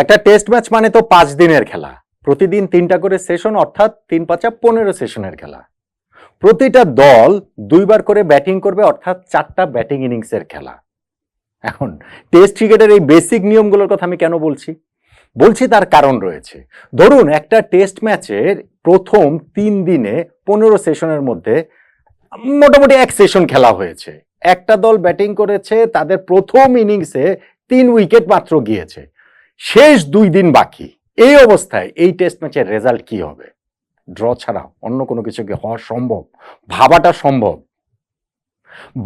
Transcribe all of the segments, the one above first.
একটা test match মানে তো পাঁচ দিনের খেলা। প্রতিদিন তিনটা করে সেশন অর্থাৎ তিন পাঁচা পনেরো সেশনের খেলা। প্রতিটা দল দুইবার করে ব্যাটিং করবে অর্থাৎ চারটা ব্যাটিং ইনিংসের খেলা। এখন টেস্ট ক্রিকেটের এই বেসিক নিয়মগুলোর কথা আমি কেন বলছি? বলছি তার কারণ রয়েছে। ধরুন, একটা টেস্ট ম্যাচের প্রথম তিন দিনে পনেরো সেশনের মধ্যে মোটামুটি এক সেশন খেলা হয়েছে। একটা দল ব্যাটিং করেছে, তাদের প্রথম ইনিংসে তিন উইকেট মাত্র গিয়েছে। শেষ দুই দিন বাকি। এই অবস্থায় এই টেস্ট ম্যাচের রেজাল্ট কি হবে? ড্র ছাড়া অন্য কোনো কিছু কি হওয়া সম্ভব? ভাবাটা সম্ভব?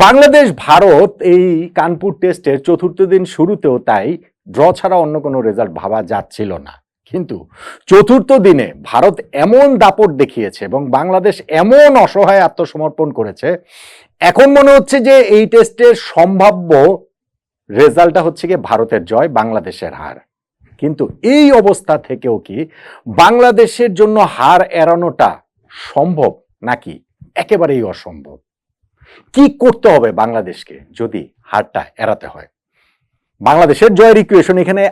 বাংলাদেশ ভারত এই কানপুর টেস্টের চতুর্থ দিন শুরুতেও তাই ড্র ছাড়া অন্য কোনো রেজাল্ট ভাবা যাচ্ছিল না। কিন্তু চতুর্থ দিনে ভারত এমন দাপট দেখিয়েছে এবং বাংলাদেশ এমন অসহায় আত্মসমর্পণ করেছে, এখন মনে হচ্ছে যে এই টেস্টের সম্ভাব্য রেজাল্টটা হচ্ছে গিয়ে ভারতের জয়, বাংলাদেশের হার। কিন্তু এই অবস্থা থেকেও কি বাংলাদেশের জন্য হার এড়ানোটা সম্ভব নাকি একেবারেই অসম্ভব? কি করতে হবে বাংলাদেশকে যদি হারটা এড়াতে হয়? বাংলাদেশের জয়ের ইকুয়েশন এখানে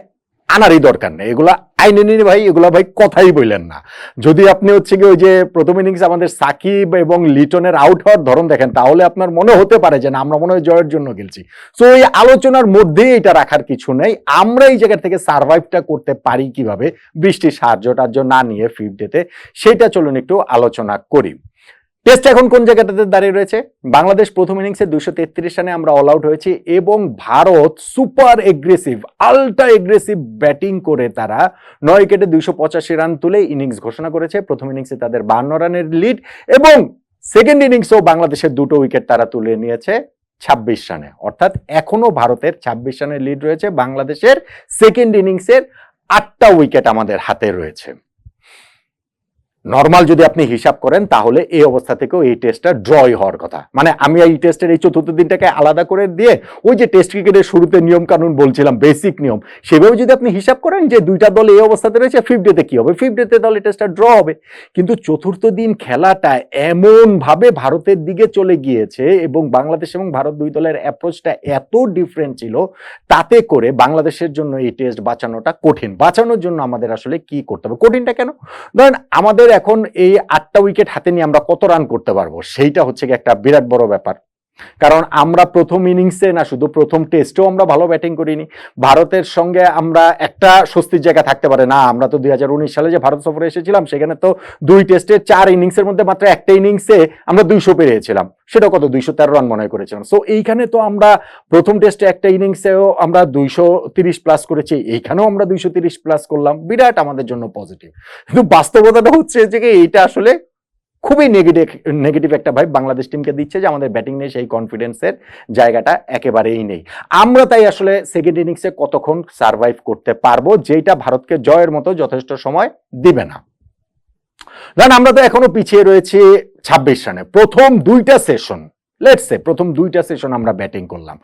আনারই দরকার নেই। এগুলা আইনে নিয়ে ভাই, এগুলো ভাই কথাই বললেন না। যদি আপনি হচ্ছে কি ওই যে প্রথম ইনিংস আমাদের সাকিব এবং লিটনের আউট হওয়ার ধরন দেখেন, তাহলে আপনার মনে হতে পারে যে না, আমরা মনে হয় জয়ের জন্য খেলছি। তো এই আলোচনার মধ্যেই এটা রাখার কিছু নেই। আমরা এই জায়গা থেকে সার্ভাইভটা করতে পারি কীভাবে? বৃষ্টির সাহায্য টার্য না নিয়ে ফিফ ডেতে সেটা চলুন একটু আলোচনা করি। টেস্ট এখন কোন জায়গাটাতে দাঁড়িয়ে রয়েছে? বাংলাদেশ প্রথম ইনিংসে দুশো তেত্রিশ রানে আমরা অল আউট হয়েছি এবং Bharat super aggressive ultra aggressive batting করে তারা নয় উইকেটে দুইশো পঁচাশি রান তুলে ইনিংস ঘোষণা করেছে। প্রথম ইনিংসে তাদের বান্ন রানের লিড এবং সেকেন্ড ইনিংসেও বাংলাদেশের দুটো উইকেট তারা তুলে নিয়েছে ছাব্বিশ রানে। অর্থাৎ এখনও ভারতের ছাব্বিশ রানের লিড রয়েছে, বাংলাদেশের সেকেন্ড ইনিংসের আটটা উইকেট আমাদের হাতে রয়েছে। নর্মাল যদি আপনি হিসাব করেন, তাহলে এই অবস্থা থেকেও এই টেস্টটা ড্রই হওয়ার কথা। মানে আমি এই টেস্টের এই চতুর্থ দিনটাকে আলাদা করে দিয়ে ওই যে টেস্ট ক্রিকেটের শুরুতে নিয়ম কানুন বলছিলাম বেসিক নিয়ম, সেভাবে যদি আপনি হিসাব করেন যে দুইটা দল এই অবস্থাতে রয়েছে ফিফ ডেতে কী হবে? ফিফ ডেতে দল টেস্টটা ড্র হবে। কিন্তু চতুর্থ দিন খেলাটা এমনভাবে ভারতের দিকে চলে গিয়েছে এবং বাংলাদেশ এবং ভারত দুই দলের অ্যাপ্রোচটা এত ডিফারেন্ট ছিল, তাতে করে বাংলাদেশের জন্য এই টেস্ট বাঁচানোটা কঠিন। বাঁচানোর জন্য আমাদের আসলে কি করতে হবে? কঠিনটা কেন? ধরেন আমাদের এখন এই আটটা উইকেট হাতে নিয়ে আমরা কত রান করতে পারব? সেইটা হচ্ছে একটা বিরাট বড় ব্যাপার। কারণ আমরা প্রথম ইনিংসে না, শুধু প্রথম টেস্টেও আমরা ভালো ব্যাটিং করিনি। ভারতের সঙ্গে আমরা একটা স্বস্তির জায়গা থাকতে পারে। না, আমরা তো দুই হাজার উনিশ সালে যে ভারত সফরে এসেছিলাম, সেখানে তো দুই টেস্টে চার ইনিংসের মধ্যে মাত্র একটা ইনিংসে আমরা দুইশো পেরিয়েছিলাম। সেটা কত, দুইশো তেরো রান মনে করেছিলাম। সো এইখানে তো আমরা প্রথম টেস্টে একটা ইনিংসেও আমরা দুইশো তিরিশ প্লাস করেছি। এইখানেও আমরা দুইশো তিরিশ প্লাস করলাম। বিরাট আমাদের জন্য পজিটিভ কিন্তু বাস্তবতাটা হচ্ছে যে কি, এইটা আসলে খুবই নেগেটিভ নেগেটিভ একটা ভাইব বাংলাদেশ টিমকে দিচ্ছে যে আমাদের ব্যাটিং নেই, সেই কনফিডেন্সের জায়গাটা একেবারেই নেই। আমরা তাই আসলে সেকেন্ড ইনিংসে কতক্ষণ সার্ভাইভ করতে পারব যেটা ভারতকে জয়ের মতো যথেষ্ট সময় দিবে না। কারণ আমরা তো এখনও পিছিয়ে রয়েছি ছাব্বিশ রানে। প্রথম দুইটা সেশন লেটসে প্রথম দুইটা সেশন আমরা ব্যাটিং করলাম।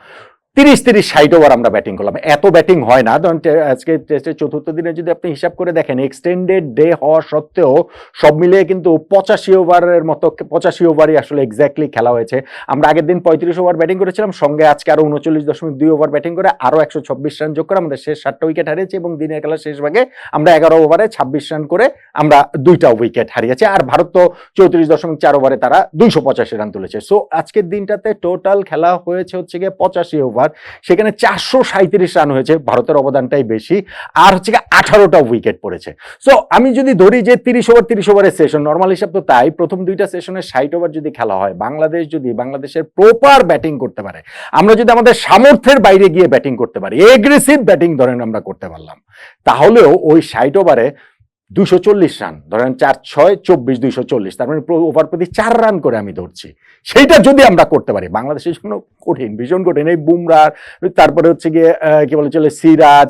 তিরিশ তিরিশ, ষাট ওভার আমরা ব্যাটিং করলাম। এত ব্যাটিং হয় না। ধরুন আজকে টেস্টের চতুর্থ দিনে যদি আপনি হিসাব করে দেখেন এক্সটেন্ডেড ডে হওয়া সত্ত্বেও সব মিলিয়ে কিন্তু পঁচাশি ওভারের মতো, পঁচাশি ওভারই আসলে এক্স্যাক্টলি খেলা হয়েছে। আমরা আগের দিন পঁয়ত্রিশ ওভার ব্যাটিং করেছিলাম, সঙ্গে আজকে আরও উনচল্লিশ দশমিক দুই ওভার ব্যাটিং করে আরও একশো চব্বিশ রান যোগ করে আমাদের শেষ সাতটা উইকেট হারিয়েছি এবং দিনের খেলার শেষ ভাগে আমরা এগারো ওভারে ছাব্বিশ রান করে আমরা দুইটা উইকেট হারিয়েছি। আর ভারত তো চৌত্রিশ দশমিক চার ওভারে তারা দুইশো পঁচাশি রান তুলেছে। সো আজকের দিনটাতে টোটাল খেলা হয়েছে হচ্ছে গিয়ে পঁচাশি ওভার সেখানে চারশো সাঁত্রিশ রান হয়েছে, ভারতের অবদানটাই বেশি, আর হচ্ছে গিয়ে আঠারোটা উইকেট পড়েছে। সো আমি যদি ধরি যে তিরিশ ওভার তিরিশ ওভারের সেশন নর্মাল হিসাব তো তাই, প্রথম দুইটা সেশনে ষাট ওভার যদি খেলা হয়, বাংলাদেশ যদি বাংলাদেশের প্রপার ব্যাটিং করতে পারে, আমরা যদি আমাদের সামর্থ্যের বাইরে গিয়ে ব্যাটিং করতে পারি এগ্রেসিভ ব্যাটিং ধরেন আমরা করতে পারলাম, তাহলেও ওই ষাট ওভারে দুশো চল্লিশ রান, ধরেন চার ছয়, চব্বিশ, দুইশো চল্লিশ, তার মানে ওভার প্রতি চার রান করে আমি ধরছি। সেইটা যদি আমরা করতে পারি, বাংলাদেশের জন্য কঠিন, ভীষণ কঠিন, এই বুমরার তারপরে হচ্ছে গিয়ে কি বলে চলে সিরাজ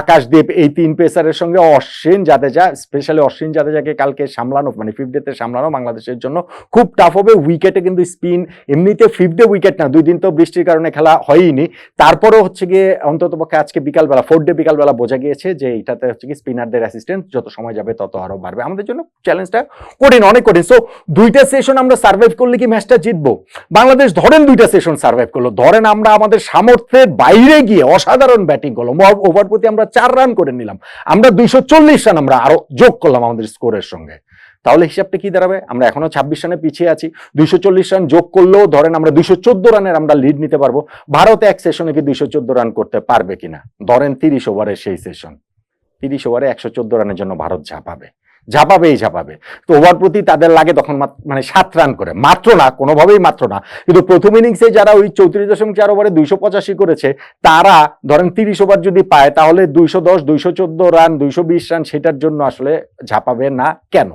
আকাশদীপ এই তিন পেসারের সঙ্গে অশ্বিন জাদেজা স্পেশালি অশ্বিন জাদেজাকে কালকে সামলানো মানে ফিফথ ডেতে সামলানো বাংলাদেশের জন্য খুব টাফ হবে। উইকেটে কিন্তু স্পিন এমনিতে ফিফথ ডে উইকেট না, দুই দিন তো বৃষ্টির কারণে খেলা হয়নি তারপরেও হচ্ছে গিয়ে অন্তত পক্ষে আজকে বিকালবেলা ফোর্থ ডে বিকালবেলা বোঝা গিয়েছে যে এটাতে হচ্ছে কি স্পিনারদের অ্যাসিস্ট্যান্ট যত সময় যাবে তত আরও বাড়বে। আমাদের জন্য চ্যালেঞ্জটা কঠিন, অনেক কঠিন। সো দুইটা সেশন আমরা সার্ভাইভ করলে কি ম্যাচটা জিতবো? বাংলাদেশ ধরেন দুইটা সেশন সার্ভাইভ করল। ধরেন আমরা আমাদের সামর্থ্যের বাইরে গিয়ে অসাধারণ ব্যাটিং করল। ওভার প্রতি আমরা চার রান করে নিলাম। আমরা দুইশো চল্লিশ রান আমরা আরও যোগ করলাম আমাদের স্কোরের সঙ্গে। তাহলে হিসাবটা কি দাঁড়াবে? আমরা এখনও ছাব্বিশ রানে পিছিয়ে আছি। দুইশো চল্লিশ রান যোগ করলেও ধরেন আমরা দুইশো চোদ্দ রানের আমরা লিড নিতে পারব। ভারত এক সেশনে কি দুইশো চোদ্দ রান করতে পারবে কিনা? ধরেন তিরিশ ওভারের সেই সেশন তিরিশ ওভারে একশো চোদ্দ রানের জন্য ভারত ঝাঁপাবে। ঝাঁপাবেই ঝাঁপাবে। তো ওভার প্রতি তাদের লাগে তখন মানে সাত রান করে। মাত্র না, কোনোভাবেই মাত্র না। কিন্তু প্রথম ইনিংসে যারা ওই চৌত্রিশ দশমিক চার ওভারে দুইশো পঁচাশি করেছে, তারা ধরেন তিরিশ ওভার যদি পায়, তাহলে দুইশো দশ, দুইশো চোদ্দ রান, দুইশো বিশ রান সেটার জন্য আসলে ঝাঁপাবে না কেন?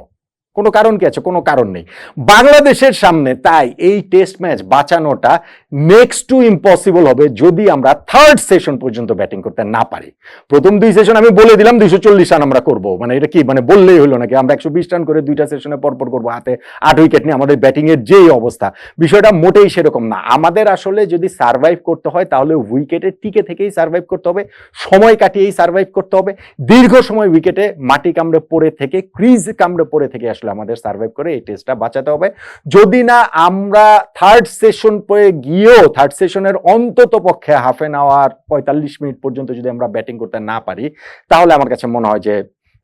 কোনো কারণ কি আছে? কোনো কারণ নেই। বাংলাদেশের সামনে তাই এই টেস্ট ম্যাচ বাঁচানোটা নেক্সট টু ইম্পসিবল হবে যদি আমরা থার্ড সেশন পর্যন্ত ব্যাটিং করতে না পারি। প্রথম দুই সেশন আমি বলে দিলাম, দুইশো চল্লিশ রান আমরা করব। মানে এটা কি? মানে বললেই হলো নাকি? আমরা একশো বিশ রান করে দুইটা সেশনে পরপর করব হাতে। আট উইকেট নিয়ে আমাদের ব্যাটিং এর যেই অবস্থা, বিষয়টা মোটেই সেরকম না। আমাদের আসলে যদি সার্ভাইভ করতে হয়, তাহলে উইকেটের টিকে থেকেই সার্ভাইভ করতে হবে। সময় কাটিয়েই সার্ভাইভ করতে হবে। দীর্ঘ সময় উইকেটে মাটি কামড়ে পড়ে থেকে ক্রিজ কামড়ে পড়ে থেকে আসলে আমাদের সার্ভাইভ করে এই টেস্টটা বাঁচাতে হবে। যদি না, আমরা থার্ড সেশন পরে গিয়েও থার্ড সেশনের অন্তত পক্ষে হাফ এন আওয়ার পঁয়তাল্লিশ মিনিট পর্যন্ত যদি আমরা ব্যাটিং করতে না পারি, তাহলে আমার কাছে মনে হয় যে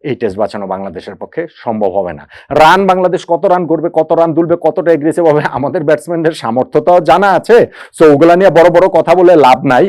এই টেস্ট বাঁচানো বাংলাদেশের পক্ষে সম্ভব হবে না। রান বাংলাদেশ কত রান করবে, কত রান তুলবে, কতটা এগ্রেসিভ হবে, আমাদের ব্যাটসম্যানদের সামর্থ্য তো জানা আছে। সো ওগুলা নিয়ে বড় বড় কথা বলে লাভ নাই।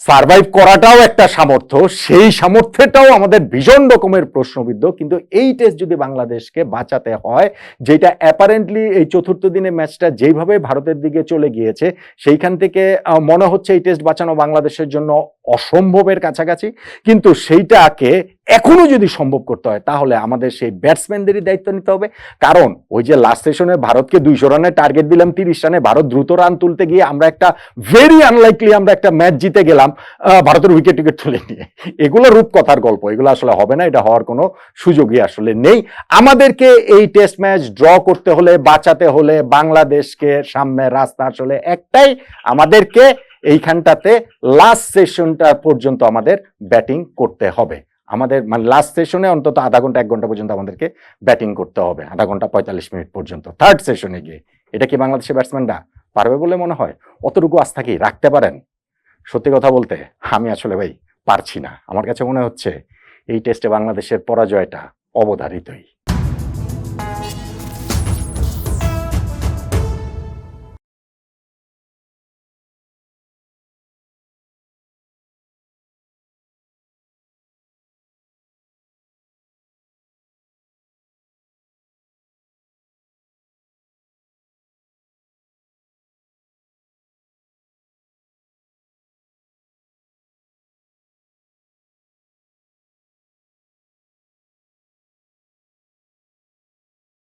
সার্ভাইভ করাটাও একটা সামর্থ্য, সেই সামর্থ্যটাও আমাদের ভীষণ রকমের প্রশ্নবিদ্ধ, কিন্তু এই টেস্ট যদি বাংলাদেশকে বাঁচাতে হয়, যেটা অ্যাপারেন্টলি এই চতুর্থ দিনে ম্যাচটা যেইভাবে ভারতের দিকে চলে গিয়েছে, সেইখান থেকে মনে হচ্ছে এই টেস্ট বাঁচানো বাংলাদেশের জন্য অসম্ভবের কাছাকাছি, কিন্তু সেইটাকে এখনও যদি সম্ভব করতে হয়, তাহলে আমাদের সেই ব্যাটসম্যানদেরই দায়িত্ব নিতে হবে। কারণ ওই যে লাস্ট সেশনে ভারতকে দুইশো রানের টার্গেট দিলাম, তিরিশ রানে, ভারত দ্রুত রান তুলতে গিয়ে আমরা একটা ভেরি আনলাইকলি আমরা একটা ম্যাচ জিতে গেলাম ভারতের উইকেট টিকেট তুলে নিয়ে। এগুলো রূপকথার গল্প, এগুলো আসলে হবে না, এটা হওয়ার কোনো সুযোগই আসলে নেই। আমাদেরকে এই টেস্ট ম্যাচ ড্র করতে হলে, বাঁচাতে হলে, বাংলাদেশকে সামনে রাস্তা আসলে একটাই, আমাদেরকে এইখানটাতে লাস্ট সেশনটা পর্যন্ত আমাদের ব্যাটিং করতে হবে। আমাদের মানে লাস্ট সেশনে অন্তত আধা ঘণ্টা, এক ঘণ্টা পর্যন্ত আমাদেরকে ব্যাটিং করতে হবে। আধা ঘণ্টা পঁয়তাল্লিশ মিনিট পর্যন্ত। থার্ড সেশনে গিয়ে। এটা কি বাংলাদেশের ব্যাটসম্যানরা পারবে বলে মনে হয়? অতটুকু আস্থা কি রাখতে পারেন? সত্যি কথা বলতে, আমি আসলে ভাই পারছি না। আমার কাছে মনে হচ্ছে, এই টেস্টে বাংলাদেশের পরাজয়টা অবধারিতই।